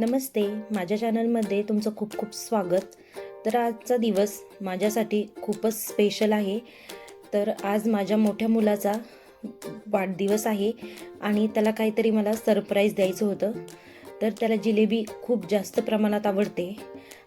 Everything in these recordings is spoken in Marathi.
नमस्ते माझ्या चॅनलमध्ये तुमचं खूप खूप स्वागत. तर आजचा दिवस माझ्यासाठी खूपच स्पेशल आहे. तर आज माझ्या मोठ्या मुलाचा वाढदिवस आहे आणि त्याला काहीतरी मला सरप्राईज द्यायचं होतं. तर त्याला जिलेबी खूप जास्त प्रमाणात आवडते.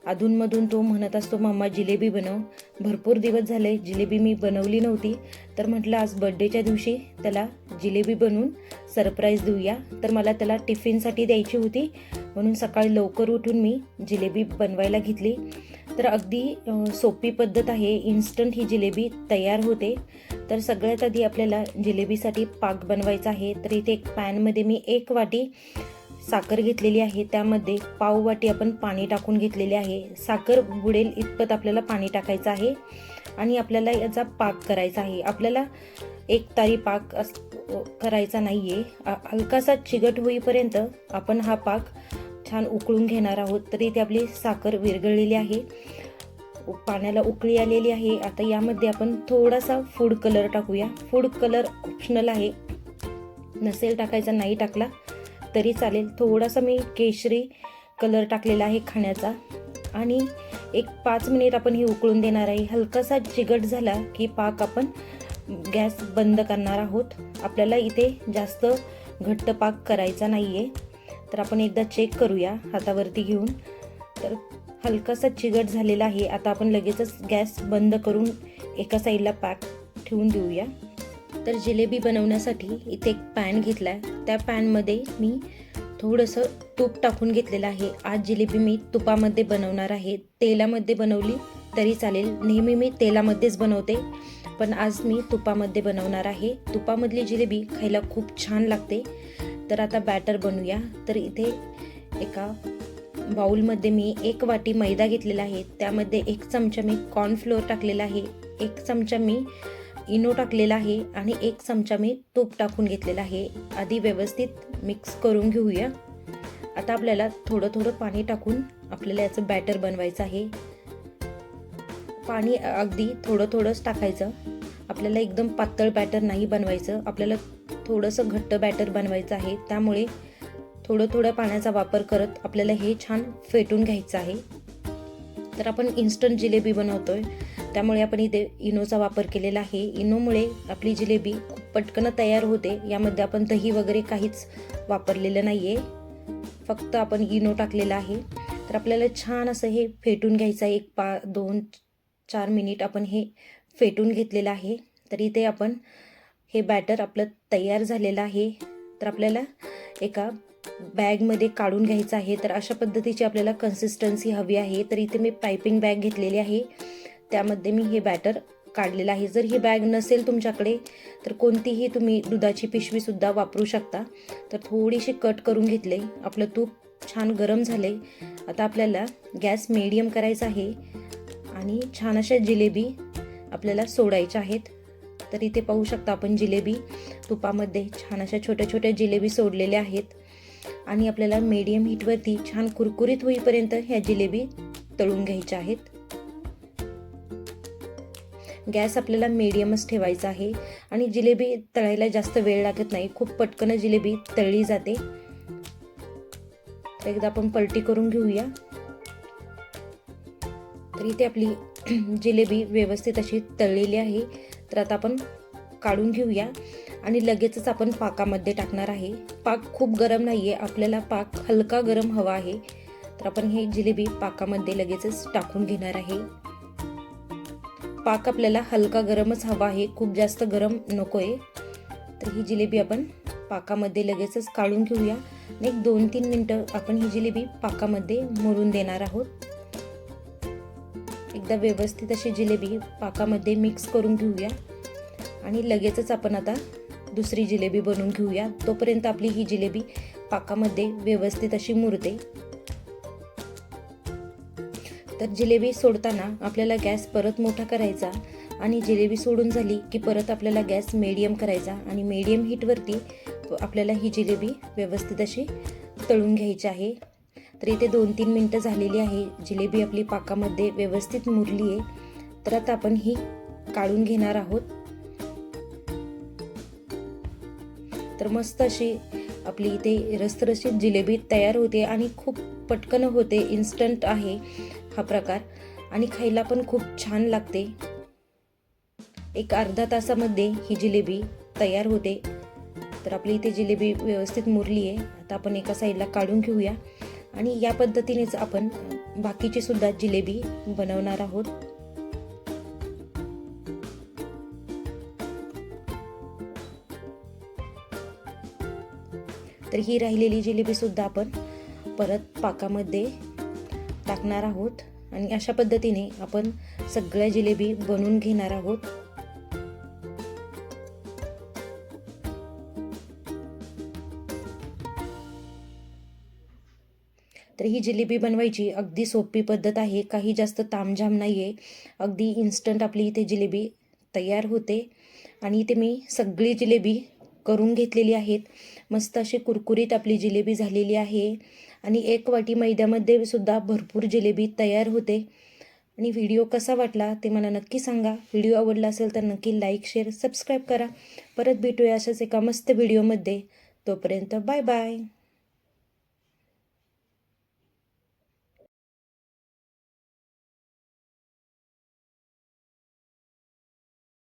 अधूनमधून तो म्हणत असतो मम्मा जिलेबी बनव. भरपूर दिवस झाले जिलेबी मी बनवली नव्हती. तर म्हटलं आज बड्डेच्या दिवशी त्याला जिलेबी बनवून सरप्राईज देऊया. तर मला त्याला टिफिनसाठी द्यायची होती. म्हणून सकाळी लवकर उठून मी जिलेबी बनवायला घेतली. तर अगदी सोपी पद्धत आहे. इन्स्टंट ही जिलेबी तयार होते. तर सगळ्यात आधी आपल्याला जिलेबीसाठी पाक बनवायचा आहे. तर इथे एक पॅनमध्ये मी एक वाटी साखर घेतलेली आहे त्यामध्ये पाव वाटी आपण पाणी टाकून घेतलेले आहे. साखर बुडेल इतपत आपल्याला पाणी टाकायचं आहे आणि आपल्याला याचा पाक करायचा आहे. आपल्याला एक तारी पाक अस करायचा नाही आहे हलकासा चिगट होईपर्यंत आपण हा पाक छान उकळून घेणार आहोत. तर इथे आपली साखर विरघळलेली आहे. पाण्याला उकळी आलेली आहे. आता यामध्ये आपण थोडासा फूड कलर टाकूया. फूड कलर ऑप्शनल आहे. नसेल टाकायचा नाही टाकला तरी चालेल. थोडासा मी केशरी कलर टाकलेला आहे खाण्याचा. आणि एक पाच मिनिट आपण हे उकळून देणार आहे. हलकासा चिगट झाला की पाक आपण गॅस बंद करणार आहोत. आपल्याला इथे जास्त घट्ट पाक करायचा नाही आहे तर आपण एकदा चेक करूया हातावरती घेऊन. तर हलकासा चिगट झालेला आहे. आता आपण लगेचच गॅस बंद करून एका साईडला पॅक ठेवून देऊया. तर जिलेबी बनवण्यासाठी इथे एक पॅन घेतला आहे त्या पॅनमध्ये मी थोडंसं तूप टाकून घेतलेलं आहे. आज जिलेबी मी तुपामध्ये बनवणार आहे. तेलामध्ये बनवली तरी चालेल. नेहमी मी तेलामध्येच बनवते पण आज मी तुपामध्ये बनवणार आहे. तुपामधली जिलेबी खायला खूप छान लागते. तर आता बॅटर बनवूया. तर इथे एका बाउलमध्ये मी एक वाटी मैदा घेतलेला आहे. त्यामध्ये एक चमचा मी कॉर्नफ्लोअर टाकलेला आहे. एक चमचा मी इनो टाकलेला आहे आणि एक चमचा मी तूप टाकून घेतलेला आहे. आधी व्यवस्थित मिक्स करून घेऊया. आता आपल्याला थोडं थोडं पाणी टाकून आपल्याला याचं बॅटर बनवायचं आहे. पाणी अगदी थोडं थोडंच टाकायचं. आपल्याला एकदम पातळ बॅटर नाही बनवायचं. आपल्याला थोडंसं घट्ट बॅटर बनवायचं आहे. त्यामुळे थोडं थोडं पाण्याचा वापर करत आपल्याला हे छान फेटून घ्यायचं आहे. तर आपण इन्स्टंट जिलेबी बनवतोय. त्यामुळे आपण इथे इनोचा वापर केलेला आहे. इनोमुळे आपली जिलेबी पटकन तयार होते. यामध्ये आपण दही वगैरे काहीच वापरलेलं नाही आहे फक्त आपण इनो टाकलेला आहे. तर आपल्याला छान असं हे फेटून घ्यायचं आहे. एक पा दोन चार मिनिट आपण हे फेटून घेतलेलं आहे. तर इथे आपण हे बॅटर आपलं तयार झालेलं आहे. तर आपल्याला एका बॅगमध्ये काढून घ्यायचं आहे. तर अशा पद्धतीची आपल्याला कन्सिस्टन्सी हवी आहे. तर इथे मी पायपिंग बॅग घेतलेली आहे. त्यामध्ये मी हे बॅटर काढलेलं आहे. जर ही बॅग नसेल तुमच्याकडे तर कोणतीही तुम्ही दुधाची पिशवीसुद्धा वापरू शकता. तर थोडीशी कट करून घेतले. आपलं तूप छान गरम झाले. आता आपल्याला गॅस मिडियम करायचा आहे. आणि छान अशा जिलेबी आपल्याला सोडायच्या आहेत. तर इथे पाहू शकता आपण जिलेबी. तुपामध्ये छान अशा छोट्या छोट्या जिलेबी सोडलेल्या आहेत. आणि आपल्याला मीडियम हीटवरती छान कुरकुरीत होईपर्यंत ह्या जिलेबी तळून घ्यायच्या आहेत. गॅस आपल्याला मीडियमच ठेवायचा आहे. आणि जिलेबी तळायला जास्त वेळ लागत नाही. खूप पटकन जिलेबी तळली जाते. तर एकदा आपण पलटी करून घेऊया. तर इथे आपली जिलेबी व्यवस्थित अशी तळलेली आहे. तर आता आपण काढून घेऊया. आणि लगेचच आपण पाकामध्ये टाकणार आहे. पाक खूप गरम नाही आहे आपल्याला पाक हलका गरम हवा आहे. तर आपण हे जिलेबी पाकामध्ये लगेचच टाकून घेणार आहे. पाक आपल्याला हलका गरमच हवा आहे. खूप जास्त गरम नको आहे तर ही जिलेबी आपण पाकामध्ये लगेचच काढून घेऊया. एक दोन तीन मिनटं आपण ही जिलेबी पाकामध्ये मुरून देणार आहोत. एकदा व्यवस्थित अशी जिलेबी पाकामध्ये मिक्स करून घेऊया. आणि लगेचच आपण आता दुसरी जिलेबी बनवून घेऊया. तोपर्यंत आपली ही जिलेबी पाकामध्ये व्यवस्थित अशी मुरते. तर जिलेबी सोडताना आपल्याला गॅस परत मोठा करायचा आणि जिलेबी सोडून झाली की परत आपल्याला गॅस मीडियम करायचा आणि मीडियम हीटवरती आपल्याला ही जिलेबी व्यवस्थित अशी तळून घ्यायची आहे. तर इथे दोन तीन मिनटं झालेली आहे. जिलेबी आपली पाकामध्ये व्यवस्थित मुरली आहे तर आता आपण ही काढून घेणार आहोत. तर मस्त अशी आपली इथे रसरशीत जिलेबी तयार होते आणि खूप पटकन होते इन्स्टंट आहे हा प्रकार. आणि खायला पण खूप छान लागते. एक अर्धा तासामध्ये ही जिलेबी तयार होते. तर आपली इथे जिलेबी व्यवस्थित मुरली आहे. आता आपण एका साईडला काढून घेऊया. आणि या पद्धतीनेच आपण बाकीची सुद्धा जिलेबी बनवणार आहोत. तर ही राहिलेली जिलेबीसुद्धा आपण परत पाकामध्ये टाकणार आहोत. आणि अशा पद्धतीने आपण सगळ्या जिलेबी बनवून घेणार आहोत. तर ही जिलेबी बनवायची अगदी सोपी पद्धत आहे. काही जास्त तामझाम नाही आहे अगदी इन्स्टंट आपली इथे जिलेबी तयार होते. आणि इथे मी सगळी जिलेबी करून घेतलेली आहेत. मस्त अशी कुरकुरीत आपली जिलेबी झालेली आहे. आणि एक वाटी मैद्यामध्ये सुद्धा भरपूर जिलेबी तयार होते. आणि व्हिडिओ कसा वाटला ते मला नक्की सांगा. व्हिडिओ आवडला असेल तर नक्की लाईक शेअर सबस्क्राईब करा. परत भेटूया अशाच एका मस्त व्हिडिओमध्ये तोपर्यंत बाय बाय